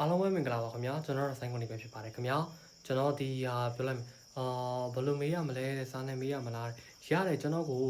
အားလုံးပဲမင်္ဂလာပါခင်ဗျာကျွန်တော်တို့ဆိုင်ခွန်နေပဲဖြစ်ပါတယ်ခင်ဗျာကျွန်တော်ဒီဟာပြောလိုက်မယ်အာဘယ်လိုမေးရမလဲတဲ့စာနဲ့မေးရမလားရတယ်ကျွန်တော်ကို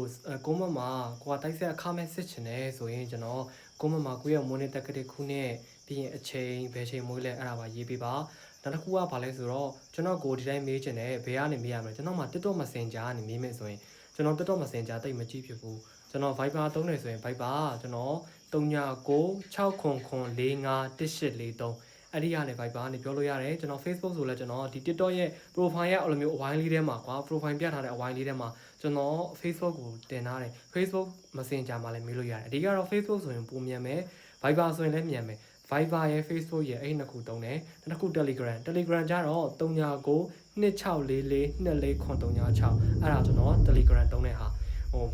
ကိုမမကိုကတိုက်ဆက်အခမဲ့စစ်ချင်တယ်ဆိုရင်ကျွန်တော်ကိုမမကိုရဲ့မွေးနေ့တက်ကလေးခုနဲ့ပြီးရင်အချိန်ဘယ်ချိန်မွေးလဲအဲ့ဒါပါရေးပေးပါနောက်တစ်ခုကဘာလဲဆိုတော့ကျွန်တော်ကိုဒီတိုင်းမေးချင်တယ်ဘယ်ကနေမေးရမလဲကျွန်တော်မှ TikTok Messenger ကနေမေးမယ်ဆိုရင်ကျွန်တော် TikTok Messenger တိတ်မကြည့်ဖြစ်ဘူးကျွန်တော် Viber သုံးနေဆိုရင် Viber ကျွန်တော်399600451843 အဲ့ဒီကနေ Viber ကနေပြောလို့ရတယ်ကျွန်တော် Facebook ဆိုလဲကျွန်တော်ဒီ TikTok ရဲ့ profile ရဲ့အဲ့လိုမျိုးအဝိုင်းလေးထဲမှာကွာ profile ပြထားတဲ့အဝိုင်းလေးထဲမှာကျွန်တော် Facebook ကိုတင်ထားတယ် Facebook Messenger မှာလည်းမေးလို့ရတယ်အဓိကတော့ Facebook ဆိုရင်ပုံမြန်မယ် Viber ဆိုရင်လည်းမြန်မယ် Viber ရဲ့ Facebook ရဲ့အဲ့ဒီနှစ်ခုတုံးတယ်နောက်တစ်ခု Telegram Telegram ကျတော့39ကို2644 243936အဲ့ဒါကျွန်တော် Telegram တုံးတဲ့ဟာဟို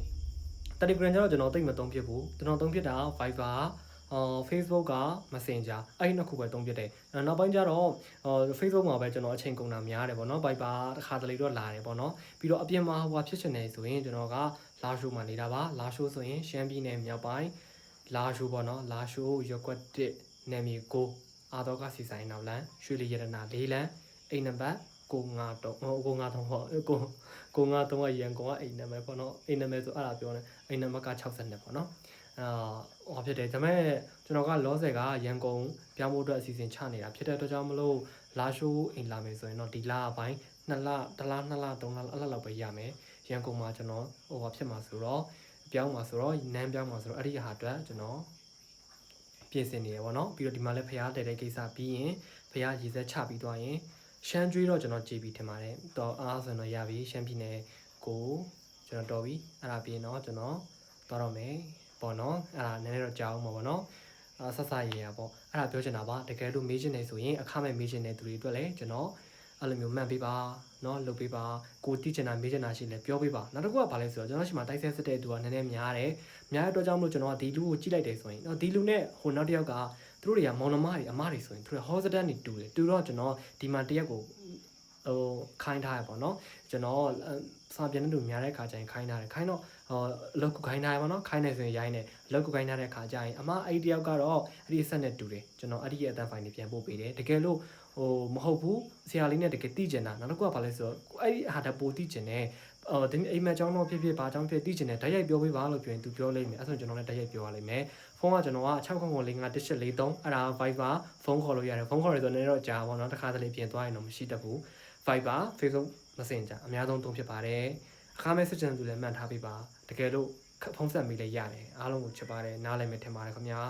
Telegram ကျတော့ကျွန်တော်တိတ်မသုံးဖြစ်ဘူးကျွန်တော်သုံးဖြစ်တာ Viber အော် Facebook က Messenger အဲ့ဒီနှစ်ခုပဲသုံးဖြစ်တယ်အဲ့နောက်ပိုင်းကျတော့အော် Facebook မှာပဲကျွန်တော်အချိန်ကုန်တာများတယ်ပေါ့နော် Viber တစ်ခါတလေတော့လာတယ်ပေါ့နော်ပြီးတော့အပြင်မှာဟိုဖြစ်ချင်တယ်ဆိုရင်ကျွန်တော်ကလာရှိုးမှာနေတာပါလာရှိုးဆိုရင်ရှမ်းပြည်နယ်မြောက်ပိုင်းလာရှိုးပေါ့နော်လာရှိုးရက်ကွက်1နယ်မြေ9အာတော့ကစီဆိုင်နောက်လမ်းရွှေလီရတနာ၄လမ်းအိမ်နံပါတ်953ဟို953ဟောကို953ကရန်ကုန်ကအိမ်နံပါတ်ပေါ့နော်အိမ်နံပါတ်ဆိုအဲ့ဒါပြောနေအိမ်နံပါတ်က60နဲ့ပေါ့နော် အာဟောဖြစ်တယ်ဒါပေမဲ့ကျွန်တော်ကလောဆယ်ကရန်ကုန်ပြောင်းဖို့အတွက်အစီအစဉ်ချနေတာဖြစ်တဲ့အတွက်ကြောင့်မလို့လာရှိုးအိမ်လာမယ်ဆိုရင်တော့ဒီလအပိုင်း2လတစ်လ2လ3လအဲ့လောက်လောက်ပဲရမယ်ရန်ကုန်မှာကျွန်တော်ဟိုဟာဖြစ်မှာဆိုတော့ပြောင်းမှာဆိုတော့နန်းပြောင်းမှာဆိုတော့အဲ့ဒီဟာအတွက်ကျွန်တော်ပြင်ဆင်နေရပါတော့ပြီးတော့ဒီမှာလည်းဖျားတဲတဲ့ကိစ္စပြီးရင်ဖျားရည်စက်ချပြီးသွားရင်ရှမ်းကျွေးတော့ကျွန်တော်ကြည်ပြီးထင်ပါတယ်တော့အားဆိုရင်တော့ရပြီရှမ်းပြည်နယ်ကိုကျွန်တော်တော်ပြီအဲ့ဒါပြီးရင်တော့ကျွန်တော်သွားတော့မယ် ပေါ့နော်အဲ့ဒါနည်းနည်းတော့ကြာအောင်ပါပေါ့နော်အာဆက်ဆက်ရရပေါ့အဲ့ဒါပြောချင်တာပါတကယ်လို့မေးချင်နေဆိုရင်အခမဲ့မေးချင်တဲ့သူတွေအတွက်လည်းကျွန်တော်အဲ့လိုမျိုးမှန်ပေးပါเนาะလုပ်ပေးပါကိုတိချင်တာမေးချင်တာရှိလဲပြောပေးပါနောက်တစ်ခုကဘာလဲဆိုတော့ကျွန်တော်ရှိမှတိုက်ဆက်စစ်တဲ့သူကနည်းနည်းများတယ်များတဲ့အတွက်ကြောင့်မလို့ကျွန်တော်ကဒီလူကိုကြည့်လိုက်တယ်ဆိုရင်เนาะဒီလူနဲ့ဟိုနောက်တစ်ယောက်ကသူတို့တွေကမောင်နှမတွေအမတွေဆိုရင်သူတို့ဟောစတန်နေတူတယ်တူတော့ကျွန်တော်ဒီမှာတစ်ယောက်ကို ဟိုခိုင်းထားရပေါ့နော်ကျွန်တော်စာပြန်တဲ့လူများတဲ့ခါကျရင်ခိုင်းထားတယ်ခိုင်းတော့ဟိုအလုပ်ကိုခိုင်းထားရပေါ့နော်ခိုင်းနေဆိုရင်ရိုင်းနေအလုပ်ကိုခိုင်းထားတဲ့ခါကျရင်အမအဲ့ဒီတယောက်ကတော့အဲ့ဒီဆက်နဲ့တူတယ်ကျွန်တော်အဲ့ဒီရဲ့အတန်းဖိုင်တွေပြန်ပို့ပေးတယ်တကယ်လို့ဟိုမဟုတ်ဘူးဆရာလေးနဲ့တကယ်တိကျင်တာနောက်တစ်ခုကဘာလဲဆိုတော့အဲ့ဒီဟာတပိုတိကျင်တယ်အော်ဒီအိမ်မက်ကြောင်းတော့ဖြစ်ဖြစ်ဘာကြောင်းဖြစ်တိကျင်တယ်ဓာတ်ရိုက်ပြောပေးပါလို့ပြောရင်သူပြောလိမ့်မယ်အဲ့ဆိုကျွန်တော်လည်းဓာတ်ရိုက်ပြောရလိမ့်မယ်ဖုန်းကကျွန်တော်က6945 1843အဲ့ဒါ Viber ဖုန်းခေါ်လို့ရတယ်ဖုန်းခေါ်ရဆိုတော့လည်းတော့ကြာပါတော့တစ်ခါတလေပြင်သွားရင်တော့မရှိတတ်ဘူး Viber Facebook Messenger အများဆုံးသုံးဖြစ်ပါတယ်အခါမဲ့စစ်ချင်သူလည်းမှတ်ထားပေးပါတကယ်လို့ဖုန်းဆက်မိလည်းရတယ်အားလုံးကိုချစ်ပါတယ်နားလည်မယ်ထင်ပါတယ်ခင်ဗျာ